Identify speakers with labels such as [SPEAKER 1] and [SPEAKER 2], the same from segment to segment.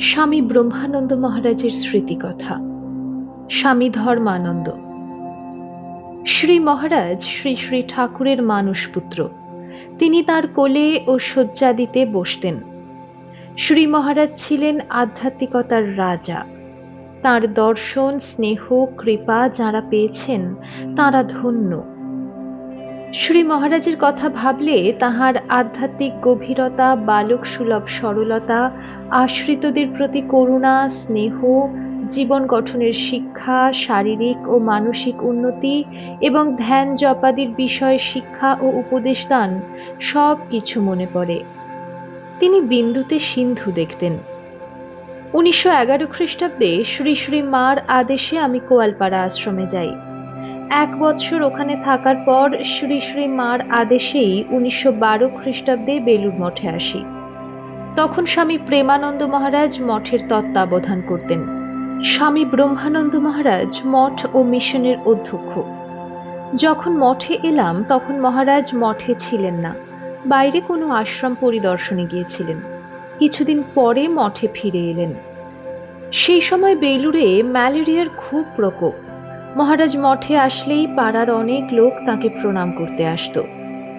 [SPEAKER 1] স্বামী ব্রহ্মানন্দ মহারাজের স্মৃতিকথা। স্বামী ধর্মানন্দ। শ্রী মহারাজ শ্রী শ্রী ঠাকুরের মানসপুত্র। তিনি তার কোলে ও শয্যাদিতে বসতেন। শ্রী মহারাজ ছিলেন আধ্যাত্মিকতার রাজা। তার দর্শন, স্নেহ, কৃপা যারা পেয়েছেন, তারা ধন্য। শ্রী মহারাজের কথা ভাবলে তাহার আধ্যাত্মিক গভীরতা বালক সুলভ সরলতা, আশ্রিতদের প্রতি করুণা, স্নেহ, জীবন গঠনের শিক্ষা, শারীরিক ও মানসিক উন্নতি এবং ধ্যান জপাদির বিষয়ে শিক্ষা ও উপদেশদান সব কিছু মনে পড়ে। তিনি বিন্দুতে সিন্ধু দেখতেন। উনিশশো এগারো খ্রিস্টাব্দে শ্রী শ্রী মার আদেশে আমি কোয়ালপাড়া আশ্রমে যাই। এক বৎসর ওখানে থাকার পর শ্রী শ্রী মার আদেশেই উনিশশো বারো খ্রিস্টাব্দে বেলুর মঠে আসি। তখন স্বামী প্রেমানন্দ মহারাজ মঠের তত্ত্বাবধান করতেন। স্বামী ব্রহ্মানন্দ মহারাজ মঠ ও মিশনের অধ্যক্ষ। যখন মঠে এলাম, তখন মহারাজ মঠে ছিলেন না। বাইরে কোনো আশ্রম পরিদর্শনে গিয়েছিলেন। কিছুদিন পরে মঠে ফিরে এলেন। সেই সময় বেলুড়ে ম্যালেরিয়ার খুব প্রকোপ। মহারাজ মঠে আসলেই পাড়ার অনেক লোক তাকে প্রণাম করতে আসত।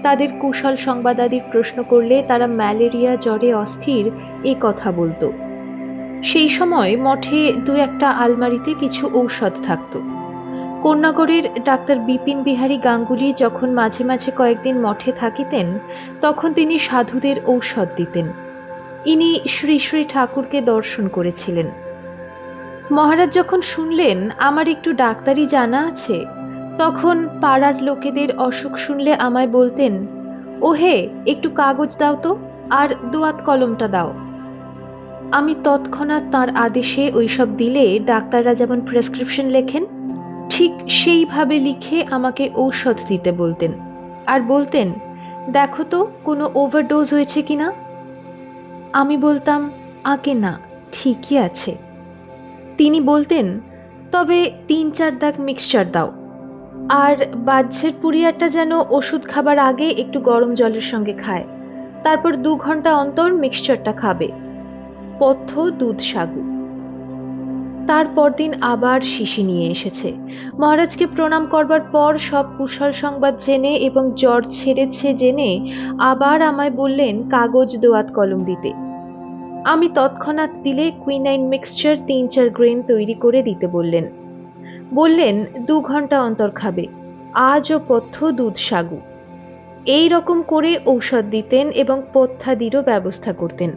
[SPEAKER 1] তাদের কুশল সংবাদাদির প্রশ্ন করলে তারা ম্যালেরিয়া জ্বরে অস্থির এ কথা বলতো। সেই সময় মঠে দু একটা আলমারিতে কিছু ঔষধ থাকত। কন্যাগড়ের ডাক্তার বিপিন বিহারী গাঙ্গুলি যখন মাঝে মাঝে কয়েকদিন মঠে থাকিতেন, তখন তিনি সাধুদের ঔষধ দিতেন। ইনি শ্রী শ্রী ঠাকুরকে দর্শন করেছিলেন। মহারাজ যখন শুনলেন, আমার একটু ডাক্তারি জানা আছে, তখন পাড়ার লোকেদের অসুখ শুনলে আমায় বলতেন ও হে একটু কাগজ দাও তো, আর দোয়াত কলমটা দাও। আমি তৎক্ষণাৎ তার আদেশে ওইসব দিলে ডাক্তাররা যেমন প্রেসক্রিপশন লেখেন, ঠিক সেইভাবে লিখে আমাকে ঔষধ দিতে বলতেন। আর বলতেন, দেখো তো, কোনো ওভারডোজ হয়েছে কিনা? আমি বলতাম, আগে না, ঠিকই আছে। তিনি বলতেন, তবে তিন চার দাগ মিক্সচার দাও। আর বাহ্যের পুরিয়ারটা যেন ওষুধ খাবার আগে একটু গরম জলের সঙ্গে খায়। তারপর দু ঘণ্টা অন্তর মিক্সচারটা খাবে। পথ্য দুধ সাগু। তারপর দিন আবার শিশি নিয়ে এসেছে। মহারাজকে প্রণাম করবার পর সব কুশল সংবাদ জেনে এবং জ্বর ছেড়েছে জেনে আবার আমায় বললেন, কাগজ দোয়াত কলম দিতে। আমি তৎক্ষণাৎ দিলে কুইনাইন মিক্সচার তিন চার গ্রেন তৈরি করে দিতে বললেন। বললেন, দু ঘণ্টা অন্তর খাবে। আজও পথ্য দুধ সাগু। এই রকম করে ঔষধ দিতেন এবং পথ্যাদিরও ব্যবস্থা করতেন।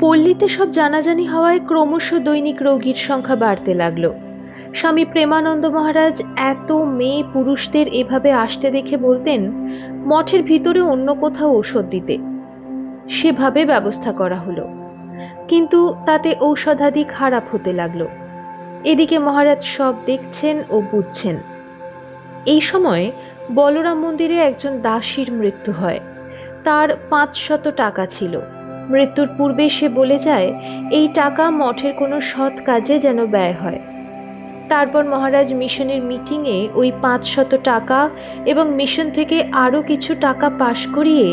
[SPEAKER 1] পল্লীতে সব জানাজানি হওয়ায় ক্রমশ দৈনিক রোগীর সংখ্যা বাড়তে লাগল। স্বামী প্রেমানন্দ মহারাজ এত মেয়ে পুরুষদের এভাবে আসতে দেখে বলতেন, মঠের ভিতরে অন্য কোথাও ঔষধ দিতে। সেভাবে ব্যবস্থা করা হলো। কিন্তু তাতে ঔষধাদি খারাপ হতে লাগল। এদিকে মহারাজ সব দেখছেন ও বুঝছেন। এই সময় বলরাম মন্দিরে একজন দাসীর মৃত্যু হয়। তার পাঁচশত টাকা ছিল। মৃত্যুর পূর্বে সে বলে যায়, এই টাকা মঠের কোনো সৎ কাজে যেন ব্যয় হয়। তারপর মহারাজ মিশনের মিটিংয়ে ওই পাঁচশত টাকা এবং মিশন থেকে আরও কিছু টাকা পাশ করিয়ে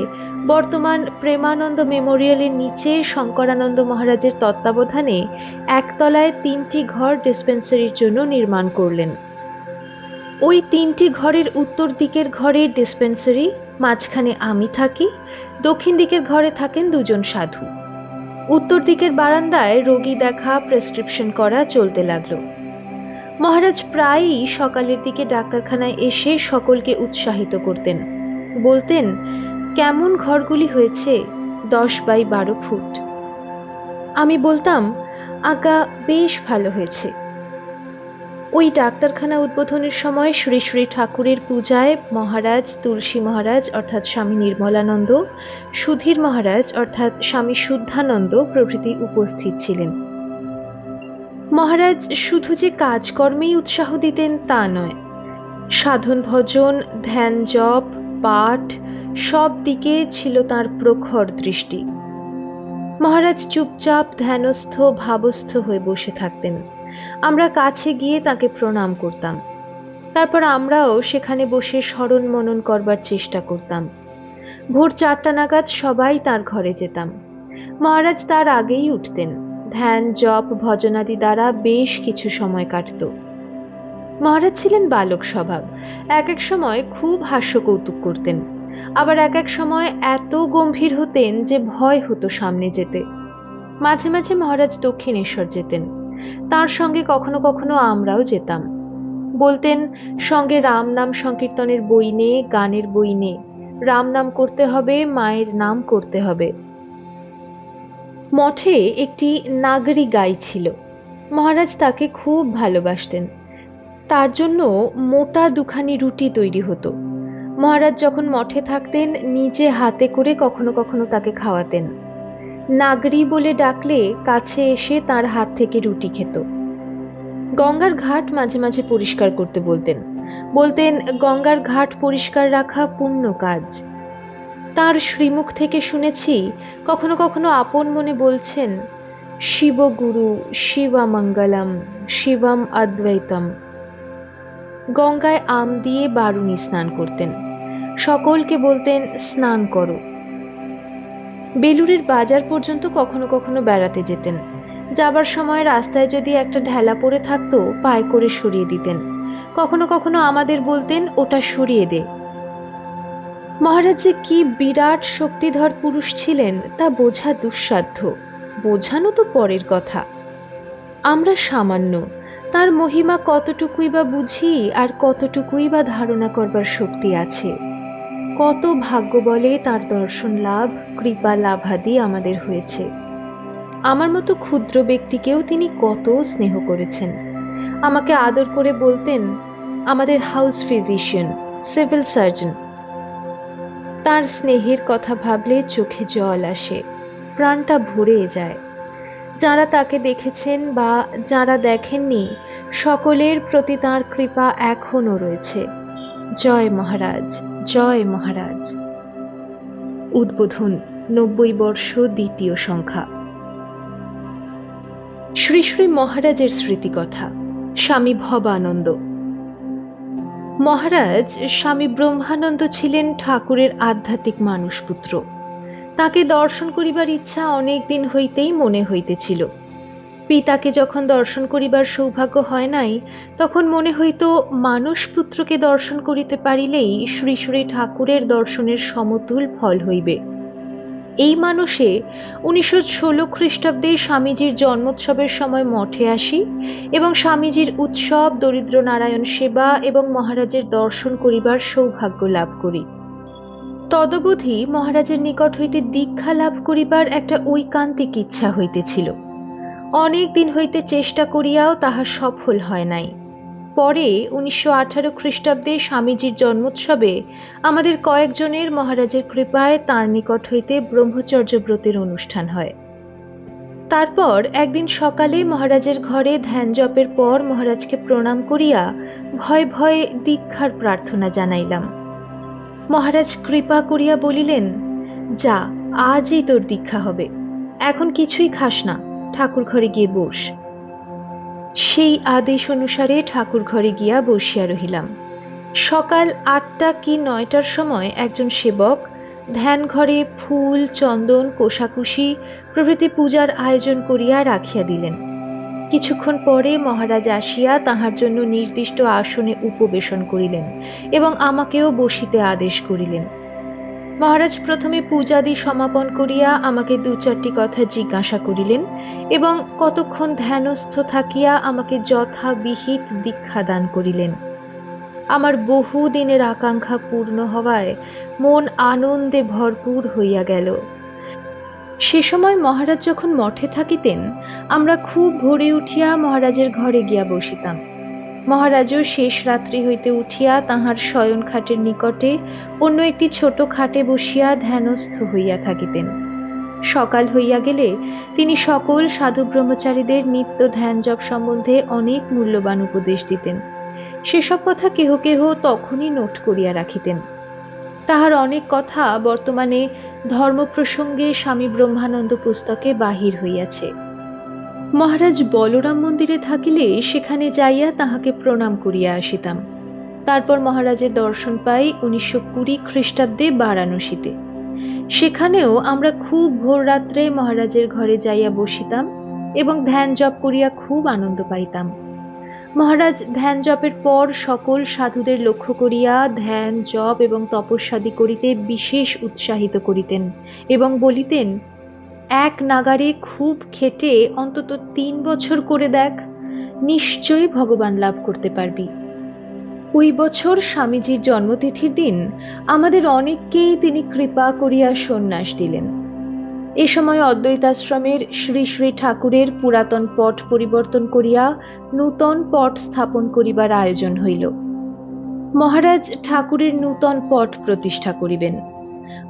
[SPEAKER 1] বর্তমান প্রেমানন্দ মেমোরিয়ালের নিচে শঙ্করানন্দ মহারাজের তত্ত্বাবধানে একতলায় তিনটি ঘর ডিসপেন্সারির জন্য নির্মাণ করলেন। ওই তিনটি ঘরের উত্তর দিকের ঘরে ডিসপেন্সারি মাঝখানে আমি থাকি, দক্ষিণ দিকের ঘরে থাকেন দুজন সাধু। উত্তর দিকের বারান্দায় রোগী দেখা প্রেসক্রিপশন করা চলতে লাগল। মহারাজ প্রায়ই সকালের দিকে ডাক্তারখানায় এসে সকলকে উৎসাহিত করতেন। বলতেন, কেমন ঘরগুলি হয়েছে? দশ বাই বারো ফুট। আমি বলতাম আঁকা বেশ ভালো হয়েছে। ওই ডাক্তারখানা উদ্বোধনের সময় শ্রী শ্রী ঠাকুরের পূজায় মহারাজ, তুলসী মহারাজ, অর্থাৎ স্বামী নির্মলানন্দ, সুধীর মহারাজ, অর্থাৎ স্বামী শুদ্ধানন্দ প্রভৃতি উপস্থিত ছিলেন। মহারাজ, শুধু যে কাজকর্মেই উৎসাহ দিতেন তা নয়। সাধন ভজন, ধ্যান জপ, পাঠ, সব দিকে ছিল তার প্রখর দৃষ্টি। মহারাজ চুপচাপ ধ্যানস্থ, ভাবস্থ হয়ে বসে থাকতেন। আমরা কাছে গিয়ে তাকে প্রণাম করতাম। তারপর আমরাও সেখানে বসে স্মরণ মনন করবার চেষ্টা করতাম। ভোর চারটা নাগাদ সবাই তার ঘরে যেতাম। মহারাজ তার আগেই উঠতেন। ধ্যান, জপ, ভজনাদি দ্বারা বেশ কিছু সময় কাটত। মহারাজ ছিলেন বালক স্বভাব। এক এক সময় খুব হাস্য কৌতুক করতেন। আবার এক এক সময় এত গম্ভীর হতেন যে ভয় হতো সামনে যেতে। মাঝে মাঝে মহারাজ দক্ষিণেশ্বর যেতেন। তার সঙ্গে কখনো কখনো আমরাও যেতাম। বলতেন, সঙ্গে রাম নাম সংকীর্তনের বই নে, গানের বই নে। রাম নাম করতে হবে, মায়ের নাম করতে হবে। মঠে একটি নাগরী গাই ছিল। মহারাজ তাকে খুব ভালোবাসতেন। তার জন্য মোটা দুখানি রুটি তৈরি হতো। মহারাজ যখন মঠে থাকতেন, নিজে হাতে করে কখনো কখনো তাকে খাওয়াতেন। নাগরি বলে ডাকলে কাছে এসে তার হাত থেকে রুটি খেত। গঙ্গার ঘাট মাঝে মাঝে পরিষ্কার করতে বলতেন। বলতেন, গঙ্গার ঘাট পরিষ্কার রাখা পুণ্য কাজ। তার শ্রীমুখ থেকে শুনেছি, কখনো কখনো আপন মনে বলছেন শিবগুরু শিবামঙ্গলম শিবম অদ্বৈতম। গঙ্গায় আম দিয়ে বারুনি স্নান করতেন। সকলকে বলতেন, স্নান করো। বেলুরের বাজার পর্যন্ত কখনো কখনো বেড়াতে যেতেন। যাবার সময় রাস্তায় যদি একটা ঢেলা পড়ে থাকতো, পায়ে করে সরিয়ে দিতেন। কখনো কখনো আমাদের বলতেন, ওটা সরিয়ে দে। মহারাজ যে কি বিরাট শক্তিধর পুরুষ ছিলেন, তা বোঝা দুঃসাধ্য। বোঝানো তো পরের কথা। আমরা সামান্য। তার মহিমা কতটুকুই বা বুঝি, আর কতটুকুই বা ধারণা করবার শক্তি আছে। কত ভাগ্য বলে তার দর্শন লাভ, কৃপা লাভাদি আমাদের হয়েছে। আমার মতো ক্ষুদ্র ব্যক্তিকেও তিনি কত স্নেহ করেছেন। আমাকে আদর করে বলতেন, আমাদের হাউস ফিজিশিয়ান সিভিল সার্জন তার স্নেহের কথা ভাবলে চোখে জল আসে, প্রাণটা ভরে যায়। যারা তাকে দেখেছেন বা যারা দেখেননি, সকলের প্রতি তাঁর কৃপা এখনও রয়েছে। জয় মহারাজ জয় মহারাজ। উদ্বোধন, নব্বই বর্ষ দ্বিতীয় সংখ্যা। শ্রী শ্রী মহারাজের স্মৃতিকথা, স্বামী ভবানন্দ। মহারাজ স্বামী ব্রহ্মানন্দ ছিলেন ঠাকুরের আধ্যাত্মিক মানুষপুত্র। তাকে দর্শন করিবার ইচ্ছা অনেক দিন হইতেই মনে হইতেছিল। পিতাকে যখন দর্শন করিবার সৌভাগ্য হয় নাই, তখন মনে হইত মানুষ পুত্রকে দর্শন করিতে পারিলেই শ্রী শ্রী ঠাকুরের দর্শনের সমতুল ফল হইবে। এই মানুষে উনিশশো ষোলো খ্রিস্টাব্দে স্বামীজির জন্মোৎসবের সময় মঠে আসি এবং স্বামীজির উৎসব, দরিদ্র নারায়ণ সেবা এবং মহারাজের দর্শন করিবার সৌভাগ্য লাভ করি। তদবধি মহারাজের নিকট হইতে দীক্ষা লাভ করিবার একটা ঐকান্তিক ইচ্ছা হইতেছিল। অনেক দিন হইতে চেষ্টা করিয়াও তাহা সফল হয় নাই। পরে উনিশশো আঠারো খ্রিস্টাব্দে স্বামীজির জন্মোৎসবে আমাদের কয়েকজনের মহারাজের কৃপায় তাঁর নিকট হইতে ব্রহ্মচর্য ব্রতের অনুষ্ঠান হয়। তারপর একদিন সকালে মহারাজের ঘরে ধ্যান জপের পর মহারাজকে প্রণাম করিয়া ভয় ভয়ে দীক্ষার প্রার্থনা জানাইলাম। মহারাজ কৃপা করিয়া বলিলেন, যা, আজই তোর দীক্ষা হবে। এখন কিছুই খাস না। ঠাকুর ঘরে গিয়ে বস। সেই আদেশ অনুসারে ঠাকুর ঘরে গিয়া বসিয়া রহিলাম। সকাল আটটা কি নয়টার সময় একজন সেবক ধ্যান ঘরে ফুল, চন্দন, কোষাকুষি প্রভৃতি পূজার আয়োজন করিয়া রাখিয়া দিলেন। কিছুক্ষণ পরে মহারাজ আসিয়া তাহার জন্য নির্দিষ্ট আসনে উপবেশন করিলেন এবং আমাকেও বসিতে আদেশ করিলেন। মহারাজ প্রথমে পূজাদি সমাপন করিয়া আমাকে দু চারটি কথা জিজ্ঞাসা করিলেন এবং কতক্ষণ ধ্যানস্থ থাকিয়া আমাকে যথাবিহিত দীক্ষা দান করিলেন। আমার বহু দিনের আকাঙ্ক্ষা পূর্ণ হওয়ায় মন আনন্দে ভরপুর হইয়া গেল। সে সময় মহারাজ যখন মঠে থাকিতেন, আমরা খুব ভোরে উঠিয়া মহারাজের ঘরে গিয়া বসিতাম। মহারাজও শেষ রাত্রি হইতে উঠিয়া তাহার শয়ন খাটের নিকটে অন্য একটি ছোট খাটে বসিয়া ধ্যানস্থ হইয়া থাকিতেন। সকাল হইয়া গেলে তিনি সকল সাধু ব্রহ্মচারীদের নিত্য ধ্যান জপ সম্বন্ধে অনেক মূল্যবান উপদেশ দিতেন। সেসব কথা কেহ কেহ তখনই নোট করিয়া রাখিতেন। তাহার অনেক কথা বর্তমানে ধর্ম প্রসঙ্গে স্বামী ব্রহ্মানন্দ পুস্তকে বাহির হইয়াছে। মহারাজ বলরাম মন্দিরে থাকিলে সেখানে যাইয়া তাহাকে প্রণাম করিয়া আসিতাম। তারপর মহারাজের দর্শন পাই উনিশশো কুড়ি খ্রিস্টাব্দে বারাণসীতে। সেখানেও আমরা খুব ভোর রাত্রে মহারাজের ঘরে যাইয়া বসিতাম এবং ধ্যান জপ করিয়া খুব আনন্দ পাইতাম। মহারাজ ধ্যান জপের পর সকল সাধুদের লক্ষ্য করিয়া ধ্যান, জপ এবং তপস্যাদি করিতে বিশেষ উৎসাহিত করিতেন এবং বলিতেন এক নাগারে খুব খেটে অন্তত তিন বছর করে দেখ, নিশ্চয়ই ভগবান লাভ করতে পারবি। ওই বছর স্বামীজির জন্মতিথির দিন আমাদের অনেককেই তিনি কৃপা করিয়া সন্ন্যাস দিলেন। এ সময় অদ্বৈতাশ্রমের শ্রী শ্রী ঠাকুরের পুরাতন পট পরিবর্তন করিয়া নূতন পট স্থাপন করিবার আয়োজন হইল। মহারাজ ঠাকুরের নূতন পট প্রতিষ্ঠা করিবেন।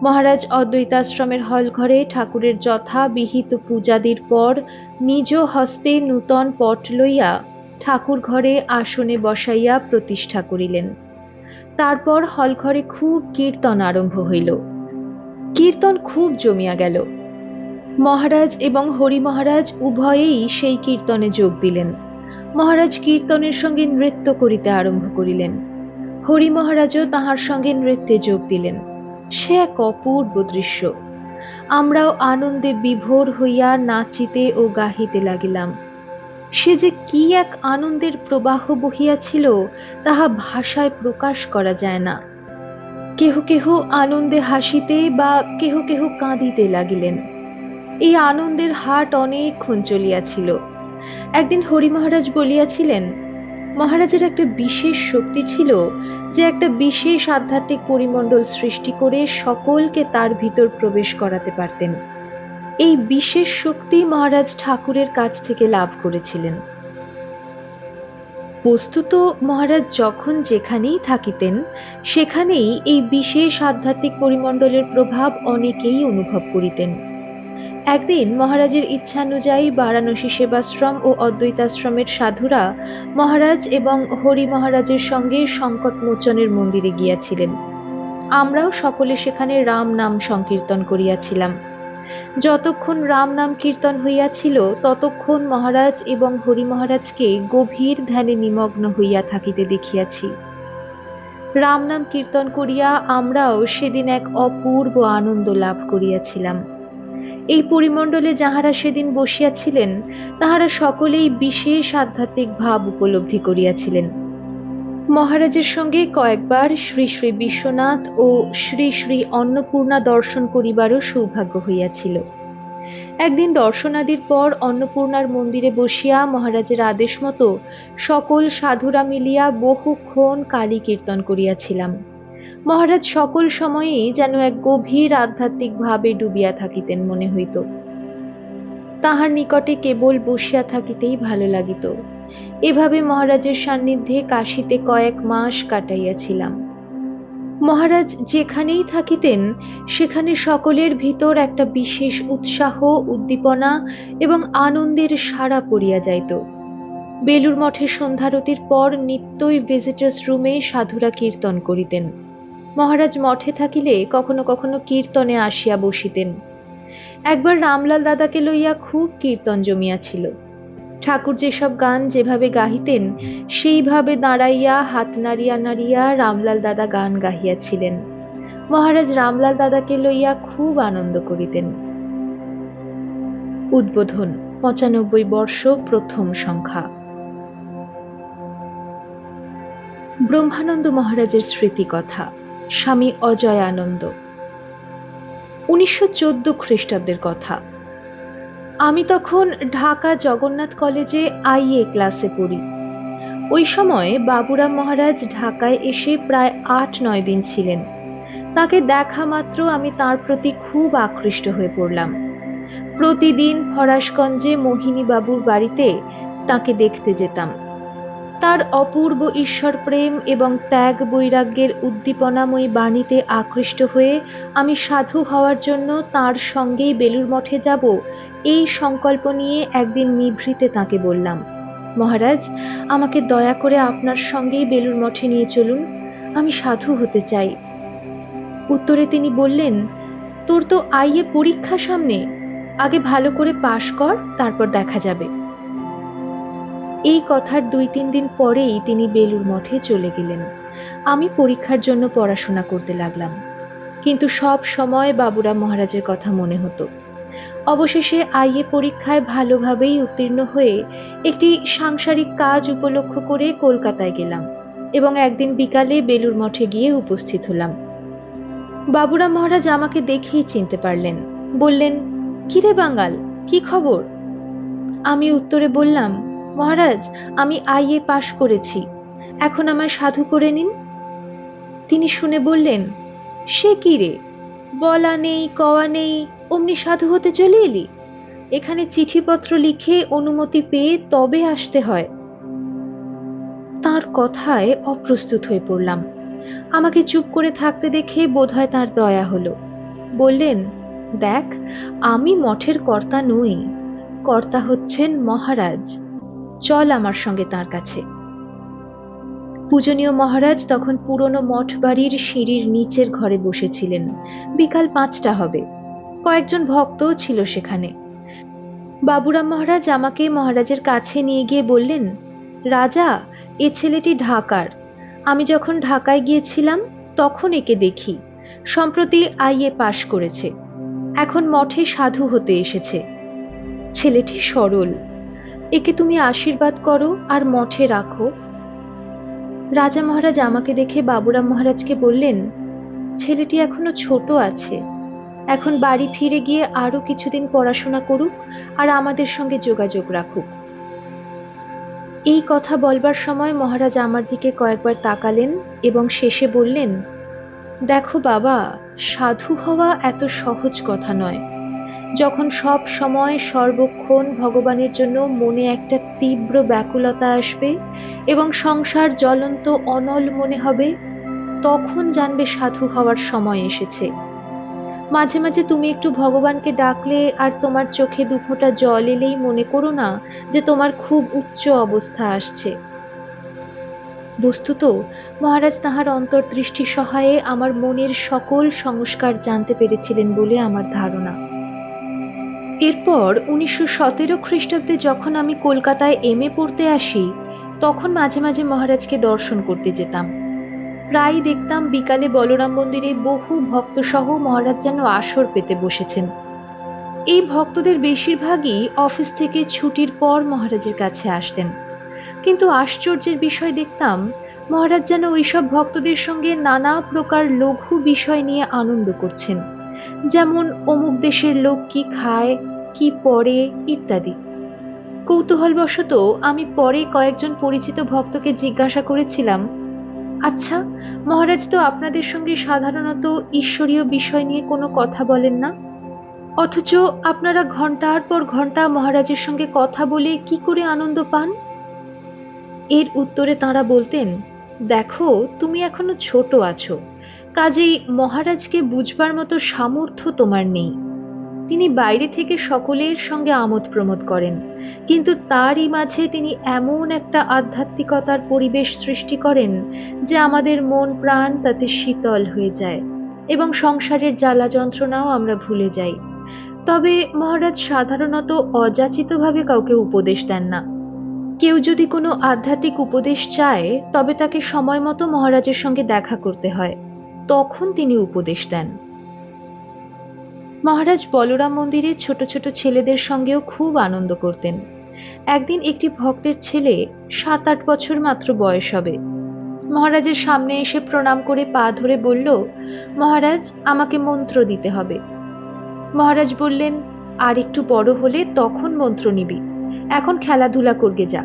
[SPEAKER 1] মহারাজ অদ্বৈতাশ্রমের হল ঘরে ঠাকুরের যথা বিহিত পূজাদির পর নিজ হস্তে নূতন পট লইয়া ঠাকুর ঘরে আসনে বসাইয়া প্রতিষ্ঠা করিলেন। তারপর হলঘরে খুব কীর্তন আরম্ভ হইল। কীর্তন খুব জমিয়া গেল। মহারাজ এবং হরি মহারাজ উভয়েই সেই কীর্তনে যোগ দিলেন। মহারাজ কীর্তনের সঙ্গে নৃত্য করিতে আরম্ভ করিলেন। হরি মহারাজও তাহার সঙ্গে নৃত্যে যোগ দিলেন। সে এক অপূর্ব দৃশ্য। আমরাও আনন্দে বিভোর হইয়া নাচিতে ও গাহিতে লাগিলাম। সে যে কি এক আনন্দের প্রবাহ বহিয়াছিল, তাহা ভাষায় প্রকাশ করা যায় না। কেহ কেহ আনন্দে হাসিতে বা কেহ কেহ কাঁদিতে লাগিলেন। এই আনন্দের হাট অনেকক্ষণ চলিয়াছিল। একদিন হরি মহারাজ বলিয়াছিলেন মহারাজের একটা বিশেষ শক্তি ছিল যে একটা বিশেষ আধ্যাত্মিক পরিমণ্ডল সৃষ্টি করে সকলকে তার ভিতর প্রবেশ করাতে পারতেন। এই বিশেষ শক্তি মহারাজ ঠাকুরের কাছ থেকে লাভ করেছিলেন। বস্তুত মহারাজ যখন যেখানেই থাকিতেন, সেখানেই এই বিশেষ আধ্যাত্মিক পরিমণ্ডলের প্রভাব অনেকেই অনুভব করিতেন। একদিন মহারাজের ইচ্ছানুযায়ী বারাণসী সেবাশ্রম ও অদ্বৈতাশ্রমের সাধুরা মহারাজ এবং হরি মহারাজের সঙ্গে সংকট মোচনের মন্দিরে গিয়াছিলেন। আমরাও সকলে সেখানে রাম নাম সংকীর্তন করিয়াছিলাম। যতক্ষণ রাম নাম কীর্তন হইয়াছিল, ততক্ষণ মহারাজ এবং হরি মহারাজকে গভীর ধ্যানে নিমগ্ন হইয়া থাকিতে দেখিয়াছি। রাম নাম কীর্তন করিয়া আমরাও সেদিন এক অপূর্ব আনন্দ লাভ করিয়াছিলাম। এই পরিমণ্ডলে যাহারা সেদিন বসিয়াছিলেন, তাহারা সকলেই বিশেষ আধ্যাত্মিক ভাব উপলব্ধি করিয়াছিলেন। মহারাজের সঙ্গে কয়েকবার শ্রী শ্রী বিশ্বনাথ ও শ্রী শ্রী অন্নপূর্ণা দর্শন করিবারও সৌভাগ্য হইয়াছিল। একদিন দর্শনাদির পর অন্নপূর্ণার মন্দিরে বসিয়া মহারাজের আদেশ মতো সকল সাধুরা মিলিয়া বহুক্ষণ কালী কীর্তন করিয়াছিলাম। মহারাজ, সকল সময়েই যেন এক গভীর আধ্যাত্মিক ভাবে ডুবিয়া থাকিতেন মনে হইত। তাহার নিকটে কেবল বসিয়া থাকিতেই ভালো লাগিত। এভাবে মহারাজের সান্নিধ্যে কাশিতে কয়েক মাস কাটাইয়াছিলাম। মহারাজ, যেখানেই থাকিতেন, সেখানে সকলের ভিতর একটা বিশেষ উৎসাহ, উদ্দীপনা এবং আনন্দের সাড়া পড়িয়া যাইত। বেলুর মঠে সন্ধ্যারতির পর নিত্যই ভিজিটার্স রুমে সাধুরা কীর্তন করিতেন। মহারাজ মঠে থাকিলে কখনো কখনো কীর্তনে আসিয়া বসিতেন। একবার রামলাল দাদাকে লইয়া খুব কীর্তন জমিয়াছিল। ঠাকুর যেসব গান যেভাবে গাহিতেন, সেইভাবে দাঁড়াইয়া হাত নাড়িয়া নাড়িয়া রামলাল দাদা গান গাহিয়াছিলেন। মহারাজ রামলাল দাদাকে লইয়া খুব আনন্দ করিতেন। উদ্বোধন, পঁচানব্বই বর্ষ প্রথম সংখ্যা। ব্রহ্মানন্দ মহারাজের স্মৃতিকথা। স্বামী অজয় আনন্দ উনিশশো চোদ্দ খ্রিস্টাব্দের কথা। আমি তখন ঢাকা জগন্নাথ কলেজে আইএ ক্লাসে পড়ি। ওই সময় বাবুরাম মহারাজ ঢাকায় এসে প্রায় আট নয় দিন ছিলেন। তাকে দেখা মাত্র আমি তার প্রতি খুব আকৃষ্ট হয়ে পড়লাম। প্রতিদিন ফরাসগঞ্জে মোহিনী বাবুর বাড়িতে তাকে দেখতে যেতাম। তার অপূর্ব ঈশ্বর প্রেম এবং ত্যাগ বৈরাগ্যের উদ্দীপনাময়ী বাণীতে আকৃষ্ট হয়ে আমি সাধু হওয়ার জন্য তার সঙ্গেই বেলুর মঠে যাব, এই সংকল্প নিয়ে একদিন নিভৃতে তাকে বললাম। মহারাজ, আমাকে দয়া করে আপনার সঙ্গেই বেলুর মঠে নিয়ে চলুন, আমি সাধু হতে চাই। উত্তরে তিনি বললেন, তোর তো আইয়ে পরীক্ষা সামনে, আগে ভালো করে পাশ কর, তারপর দেখা যাবে। এই কথার দুই তিন দিন পরেই তিনি বেলুর মঠে চলে গেলেন। আমি পরীক্ষার জন্য পড়াশোনা করতে লাগলাম। কিন্তু সব সময় বাবুরাম মহারাজের কথা মনে হতো। অবশেষে আইএ পরীক্ষায় ভালোভাবেই উত্তীর্ণ হয়ে একটি সাংসারিক কাজ উপলক্ষ করে কলকাতায় গেলাম এবং একদিন বিকালে বেলুর মঠে গিয়ে উপস্থিত হলাম। বাবুরা মহারাজ আমাকে দেখেই চিনতে পারলেন। বললেন, কিরে বাঙ্গাল কি খবর? আমি উত্তরে বললাম মহারাজ, আমি আইএ পাশ করেছি। এখন আমায় সাধু করে নিন। তিনি শুনে বললেন, সে কি রে? বলা নেই, কওয়া নেই, অমনি সাধু হতে চলে এলি? এখানে চিঠিপত্র লিখে অনুমতি পেয়ে তবে আসতে হয়। তার কথায় অপ্রস্তুত হয়ে পড়লাম। আমাকে চুপ করে থাকতে দেখে বোধহয় তার দয়া হলো। বললেন, দেখ, আমি মঠের কর্তা নই। কর্তা হচ্ছেন মহারাজ। চল আমার সঙ্গে তার কাছে। পূজনীয় মহারাজ তখন পুরনো মঠ বাড়ির সিঁড়ির নিচের ঘরে বসেছিলেন। বিকাল পাঁচটা হবে। কয়েকজন ভক্তও ছিল সেখানে। বাবুরাম মহারাজ আমাকে মহারাজের কাছে নিয়ে গিয়ে বললেন, রাজা, এ ছেলেটি ঢাকার। আমি যখন ঢাকায় গিয়েছিলাম, তখন একে দেখি। সম্প্রতি আইএ পাশ করেছে। এখন মঠে সাধু হতে এসেছে। ছেলেটি সরল। একে তুমি আশীর্বাদ করো আর মঠে রাখো। রাজা মহারাজ আমাকে দেখে বাবুরাম মহারাজকে বললেন, ছেলেটি এখনও ছোট আছে। এখন বাড়ি ফিরে গিয়ে আরও কিছুদিন পড়াশোনা করুক আর আমাদের সঙ্গে যোগাযোগ রাখুক। এই কথা বলবার সময় মহারাজ আমার দিকে কয়েকবার তাকালেন এবং শেষে বললেন, দেখো বাবা, সাধু হওয়া এত সহজ কথা নয়। যখন সব সময় সর্বক্ষণ ভগবানের জন্য মনে একটা তীব্র ব্যাকুলতা আসবে এবং সংসার জ্বলন্ত অনল মনে হবে, তখন জানবে সাধু হওয়ার সময় এসেছে। মাঝে মাঝে তুমি একটু ভগবানকে ডাকলে আর তোমার চোখে দুফোঁটা জল এলেই মনে করো না যে তোমার খুব উচ্চ অবস্থা আসছে। বস্তুত, মহারাজ তাহার অন্তর্দৃষ্টি সহায়ে আমার মনের সকল সংস্কার জানতে পেরেছিলেন বলে আমার ধারণা। এরপর উনিশশো সতেরো খ্রিস্টাব্দে যখন আমি কলকাতায় এম এ পড়তে আসি, তখন মাঝে মাঝে মহারাজকে দর্শন করতে যেতাম। প্রায় দেখতাম বিকালে বলরাম মন্দিরে বহু ভক্তসহ মহারাজ যেন আসর পেতে বসেছেন। এই ভক্তদের বেশিরভাগই অফিস থেকে ছুটির পর মহারাজের কাছে আসতেন। কিন্তু আশ্চর্যের বিষয় দেখতাম, মহারাজ যেন ওইসব ভক্তদের সঙ্গে নানা প্রকার লঘু বিষয় নিয়ে আনন্দ করছেন। যেমন অমুক দেশের লোক কি খায়, কি পড়ে ইত্যাদি। কৌতূহলবশত আমি পরে কয়েকজন পরিচিত ভক্তকে জিজ্ঞাসা করেছিলাম আচ্ছা মহারাজ তো আপনাদের সঙ্গে সাধারণত ঈশ্বরীয় বিষয় নিয়ে কোনো কথা বলেন না? অথচ আপনারা ঘণ্টার পর ঘণ্টা মহারাজের সঙ্গে কথা বলে কি করে আনন্দ পান? এর উত্তরে তাঁরা বলতেন, দেখো, তুমি এখনও ছোট আছো। কাজেই মহারাজকে বুঝবার মতো সামর্থ্য তোমার নেই। তিনি বাইরে থেকে সকলের সঙ্গে আমোদ প্রমোদ করেন, কিন্তু তারই মাঝে তিনি এমন একটা আধ্যাত্মিকতার পরিবেশ সৃষ্টি করেন যে আমাদের মন প্রাণ তাতে শীতল হয়ে যায় এবং সংসারের জ্বালা যন্ত্রণাও আমরা ভুলে যাই। তবে মহারাজ সাধারণত অযাচিতভাবে কাউকে উপদেশ দেন না। কেউ যদি কোনো আধ্যাত্মিক উপদেশ চায়, তবে তাকে সময় মতো মহারাজের সঙ্গে দেখা করতে হয়। তখন তিনি উপদেশ দেন। মহারাজ বলরাম মন্দিরে ছোট ছোট ছেলেদের সঙ্গেও খুব আনন্দ করতেন। একদিন একটি ভক্তের ছেলে সাত আট বছর মাত্র বয়স হবে। মহারাজের সামনে এসে প্রণাম করে পা ধরে বলল, মহারাজ, আমাকে মন্ত্র দিতে হবে। মহারাজ বললেন, আর একটু বড় হলে তখন মন্ত্র নিবি। এখন খেলাধুলা করগে যা।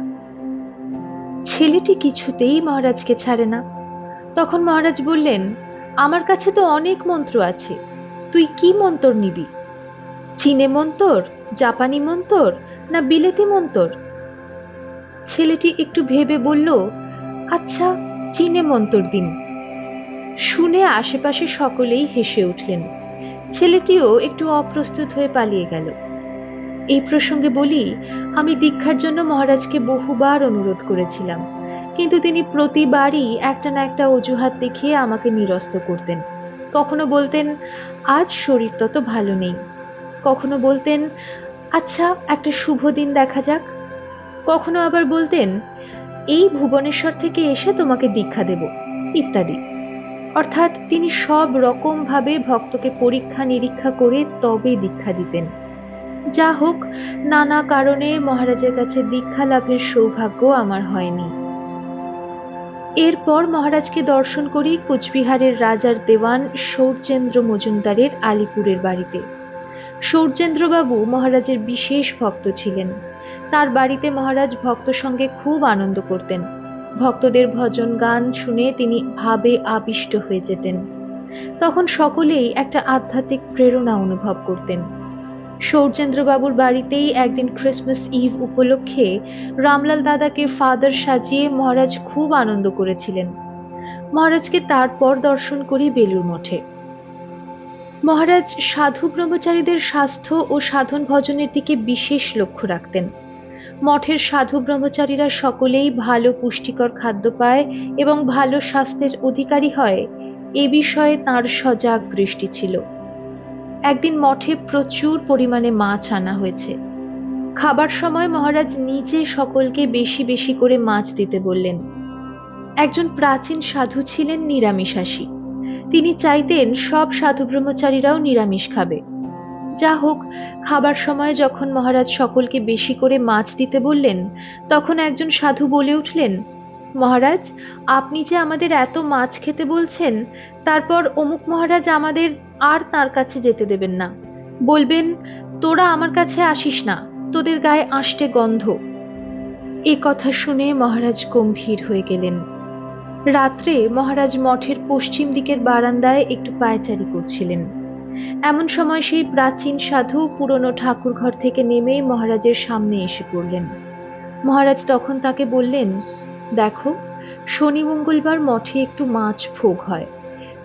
[SPEAKER 1] ছেলেটি কিছুতেই মহারাজকে ছাড়ে না। তখন মহারাজ বললেন আমার কাছে তো অনেক মন্ত্র আছে। তুই কি মন্তর নিবি? চীনে মন্তর, জাপানি মন্তর, না বিলেতি মন্তর? ছেলেটি একটু ভেবে বলল আচ্ছা চীনে মন্তর দিন। শুনে আশেপাশে সকলেই হেসে উঠলেন। ছেলেটিও একটু অপ্রস্তুত হয়ে পালিয়ে গেল। এই প্রসঙ্গে বলি, আমি দীক্ষার জন্য মহারাজকে বহুবার অনুরোধ করেছিলাম। কিন্তু তিনি প্রতিবারই একটা না একটা অজুহাত দেখিয়ে আমাকে নিরস্ত করতেন। কখনো বলতেন, আজ শরীর তত ভালো নেই। কখনো বলতেন আচ্ছা একটা শুভ দিন দেখা যাক। কখনো আবার বলতেন, এই ভুবনেশ্বর থেকে এসে তোমাকে দীক্ষা দেব। ইত্যাদি। অর্থাৎ তিনি সব রকমভাবে ভক্তকে পরীক্ষা নিরীক্ষা করে তবে দীক্ষা দিতেন। যা হোক, নানা কারণে মহারাজের কাছে দীক্ষা লাভের সৌভাগ্য আমার হয়নি। এরপর মহারাজকে দর্শন করি কোচবিহারের রাজার দেওয়ান সৌরচেন্দ্র মজুমদারের আলিপুরের বাড়িতে। সৌরচেন্দ্রবাবু মহারাজের বিশেষ ভক্ত ছিলেন। তার বাড়িতে মহারাজ ভক্ত সঙ্গে খুব আনন্দ করতেন। ভক্তদের ভজন গান শুনে তিনি ভাবে আবিষ্ট হয়ে যেতেন। তখন সকলেই একটা আধ্যাত্মিক প্রেরণা অনুভব করতেন। সৌরচেন্দ্রবাবুর বাড়িতেই একদিন ক্রিসমাস ইভ উপলক্ষে রামলাল দাদাকে ফাদার সাজিয়ে মহারাজ খুব আনন্দ করেছিলেন। মহারাজকে তারপর দর্শন করি বেলুর মঠে। মহারাজ সাধু ব্রহ্মচারীদের স্বাস্থ্য ও সাধন ভজনের দিকে বিশেষ লক্ষ্য রাখতেন। মঠের সাধু ব্রহ্মচারীরা সকলেই ভালো পুষ্টিকর খাদ্য পায় এবং ভালো স্বাস্থ্যের অধিকারী হয়, এ বিষয়ে তার সজাগ দৃষ্টি ছিল। একদিন মঠে প্রচুর পরিমাণে মাছ আনা হয়েছে। খাবার সময় মহারাজ নিজে সকলকে বেশি বেশি করে মাছ দিতে বললেন। একজন প্রাচীন সাধু ছিলেন নিরামিষাসী তিনি চাইতেন সব সাধু ব্রহ্মচারীরাও নিরামিষ খাবে। যা হোক, খাবার সময় যখন মহারাজ সকলকে বেশি করে মাছ দিতে বললেন, তখন একজন সাধু বলে উঠলেন মহারাজ, আপনি যে আমাদের এত মাছ খেতে বলছেন, তারপর অমুক মহারাজ আমাদের আর তার কাছে যেতে দেবেন না। বলবেন, তোরা আমার কাছে আসিস না, তোদের গায়ে আষ্টে গন্ধ। এ কথা শুনে মহারাজ গম্ভীর হয়ে গেলেন। রাত্রে মহারাজ মঠের পশ্চিম দিকের বারান্দায় একটু পায়চারি করছিলেন। এমন সময় সেই প্রাচীন সাধু পুরনো ঠাকুর ঘর থেকে নেমে মহারাজের সামনে এসে পড়লেন। মহারাজ তখন তাকে বললেন দেখো, শনি মঙ্গলবার মঠে একটু মাছ ভোগ হয়।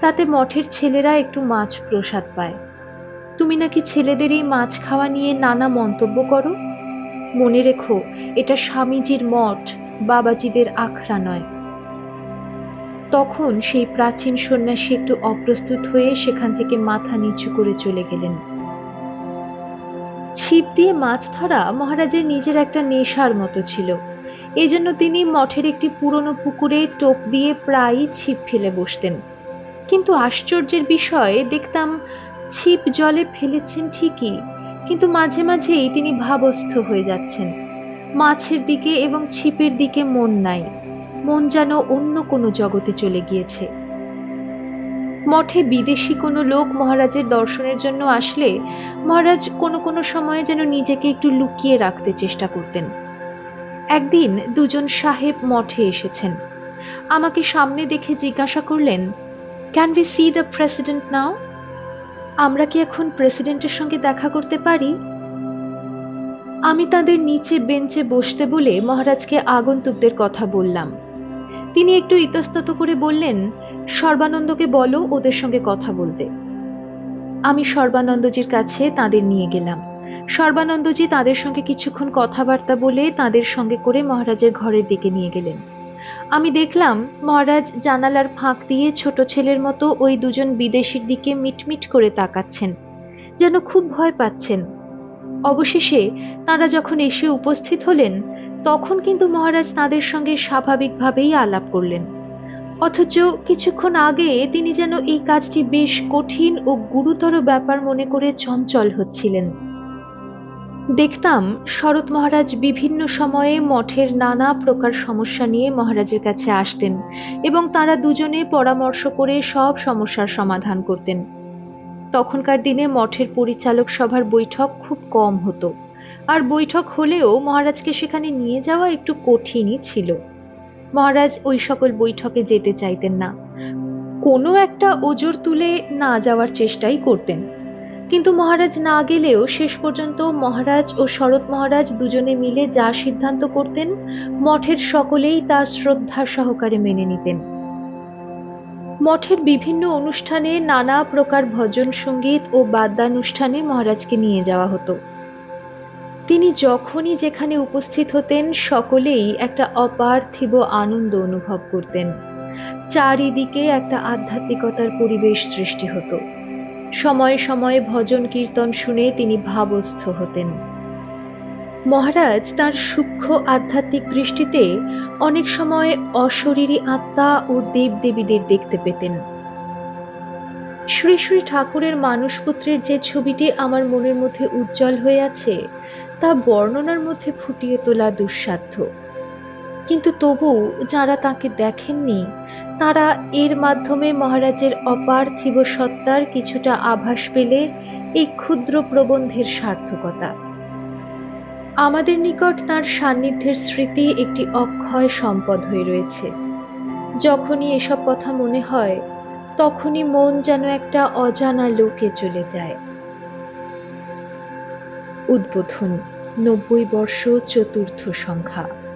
[SPEAKER 1] তাতে মঠের ছেলেরা একটু মাছ প্রসাদ পায়। তুমি নাকি ছেলেদের এই মাছ খাওয়া নিয়ে নানা মন্তব্য করো? মনে রেখো, এটা স্বামীজির মঠ, বাবাজিদের আখড়া নয়। তখন সেই প্রাচীন সন্ন্যাসী একটু অপ্রস্তুত হয়ে সেখান থেকে মাথা নিচু করে চলে গেলেন। ছিপ দিয়ে মাছ ধরা মহারাজের নিজের একটা নেশার মতো ছিল। এজন্য তিনি মঠের একটি পুরনো পুকুরে টোপ দিয়ে প্রায়ই ছিপ ফেলে বসতেন। কিন্তু আশ্চর্যের বিষয়ে, দেখতাম ছিপ জলে ফেলেছেন ঠিকই, কিন্তু মাঝে মাঝেই তিনি ভাবস্থ হয়ে যাচ্ছেন। মাছের দিকে এবং ছিপের দিকে মন নাই, মন যেন অন্য কোনো জগতে চলে গিয়েছে। মঠে বিদেশি কোনো লোক মহারাজের দর্শনের জন্য আসলে মহারাজ কোনো কোনো সময়ে যেন নিজেকে একটু লুকিয়ে রাখতে চেষ্টা করতেন। একদিন দুজন সাহেব মঠে এসেছেন। আমাকে সামনে দেখে জিজ্ঞাসা করলেন can we see the president now আমরা কি এখন প্রেসিডেন্টের সঙ্গে দেখা করতে পারি? আমি তাদের নিচে বেঞ্চে বসতে বলে মহারাজকে আগন্তুকদের কথা বললাম। তিনি একটু ইতস্তত করে বললেন, সর্বানন্দকে বলো ওদের সঙ্গে কথা বলতে। আমি সর্বানন্দজির কাছে তাদের নিয়ে গেলাম। সর্বানন্দজি তাদের সঙ্গে কিছুক্ষণ কথাবার্তা বলে তাদের সঙ্গে করে মহারাজের ঘরের দিকে নিয়ে গেলেন। আমি দেখলাম মহারাজ জানালার ফাঁক দিয়ে ছোট ছেলের মতো ওই দুজন বিদেশির দিকে মিটমিট করে তাকাচ্ছেন, যেন খুব ভয় পাচ্ছেন। অবশেষে তারা যখন এসে উপস্থিত হলেন, তখন কিন্তু মহারাজ তাদের সঙ্গে স্বাভাবিকভাবেই আলাপ করলেন। অথচ কিছুক্ষণ আগে তিনি যেন এই কাজটি বেশ কঠিন ও গুরুতর ব্যাপার মনে করে চঞ্চল হচ্ছিলেন। দেখতাম শরৎ মহারাজ বিভিন্ন সময়ে মঠের নানা প্রকার সমস্যা নিয়ে মহারাজের কাছে আসতেন এবং তারা দুজনে পরামর্শ করে সব সমস্যার সমাধান করতেন। তখনকার দিনে মঠের পরিচালক সভার বৈঠক খুব কম হতো। আর বৈঠক হলেও মহারাজকে সেখানে নিয়ে যাওয়া একটু কঠিনই ছিল। মহারাজ ওই সকল বৈঠকে যেতে চাইতেন না। কোনো একটা ওজোর তুলে না যাওয়ার চেষ্টাই করতেন। কিন্তু মহারাজ না গেলেও শেষ পর্যন্ত মহারাজ ও শরৎ মহারাজ দুজনে মিলে যা সিদ্ধান্ত করতেন, মঠের সকলেই তা শ্রদ্ধা সহকারে মেনে নিতেন। মঠের বিভিন্ন অনুষ্ঠানে নানা প্রকার ভজন সংগীত ও বাদ্যানুষ্ঠানে মহারাজকে নিয়ে যাওয়া হতো। তিনি যখনই যেখানে উপস্থিত হতেন, সকলেই একটা অপার্থিব আনন্দ অনুভব করতেন। চারিদিকে একটা আধ্যাত্মিকতার পরিবেশ সৃষ্টি হতো। সময়ে সময়ে ভজন কীর্তন শুনে তিনি ভাবস্থ হতেন। মহারাজ তার সূক্ষ্ম আধ্যাত্মিক দৃষ্টিতে অনেক সময় অশরীরী আত্মা ও দেবদেবীদের দেখতে পেতেন। শ্রী শ্রী ঠাকুরের মানসপুত্রের যে ছবিটি আমার মনের মধ্যে উজ্জ্বল হয়ে আছে, তা বর্ণনার মধ্যে ফুটিয়ে তোলা দুঃসাধ্য। কিন্তু তবু যারা তাকে দেখেননি, তারা এর মাধ্যমে মহারাজের অপার্থিব সত্তার কিছুটা আভাস পেলে এই ক্ষুদ্র প্রবন্ধের সার্থকতা। আমাদের নিকট তার সান্নিধ্যের স্মৃতি একটি অক্ষয় সম্পদ হয়ে রয়েছে। যখনই এসব কথা মনে হয়, তখনই মন যেন একটা অজানা লোকে চলে যায়। উদ্বোধন, নব্বই বর্ষ চতুর্থ সংখ্যা।